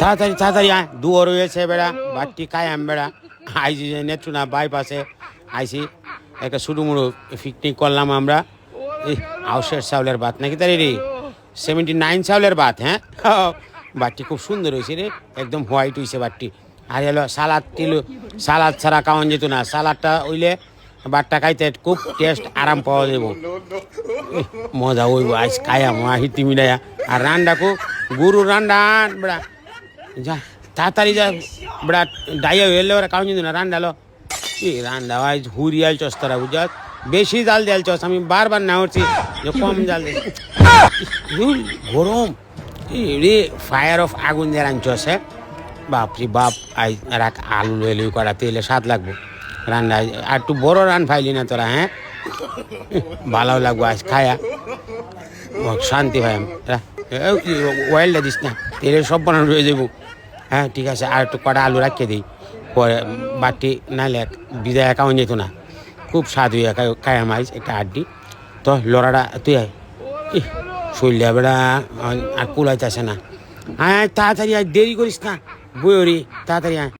তাড়াতাড়ি তাড়াতাড়ি আয়। দুয়ো রয়েছে বেড়া বাট্টি কায়াম বেড়া। আইসি নেত্রুনা বাইপাসে আইসি। একটা মুড়ো পিকনিক করলাম আমরা। এই আউশের চাউলের ভাত নাকি তারি রে সেভেন্টি নাইন চাউলের ভাত হ্যাঁ? বাটটি খুব সুন্দর হয়েছে রে। একদম হোয়াইট হয়েছে বাটটি আর এলো সালাদ তিলু, সালাদ ছাড়া খাওয়ান যেত না। সালাদটা হইলে বাটটা খাইতে খুব টেস্ট আরাম পাওয়া যাব মজা হইব আজ খায়াম হিতি মিলাইয়া। আর রান্ডাকু গুরু রান্ডা বেড়া। যা, তাড়াতাড়ি যা। বেড়া ডাইয়া হইলে ওরা কারণ না রান্ডালো কি রান্ডা আজ হুরি আলছস তারা বুঝাত বেশি জাল দেলছস আমি বারবার না উঠছি, যে কম জাল দে গরম। রে ফায়ার অফ আগুন দিয়ে রাঁধছস হ্যাঁ বাপরে বাপ, আই, রাখ, আলু লয়ে লই করা তেলে স্বাদ লাগবো। রান্না আর একটু বড় রান ফাইলি না তোরা হ্যাঁ? ভালো লাগবো, আজ খায়া। শান্তি, ভাই, আমি ওয়েলটা দিস না, তেলে সব বানানো রয়ে যাব হ্যাঁ ঠিক আছে আর একটু কটা আলু রাখিয়ে দিই। পরে বাটি নাহলে এক বিদায় একাউন্ট যেত না। খুব স্বাদ হয়ে খায় মাইস একটা আড্ডি। তো লড়াটা তুই আয়। ইহ, শরীরটা বেড়া আর কুলাইতেছে না। হ্যাঁ তাড়াতাড়ি আয় দেরি করিস না। বই তাড়াতাড়ি আয়।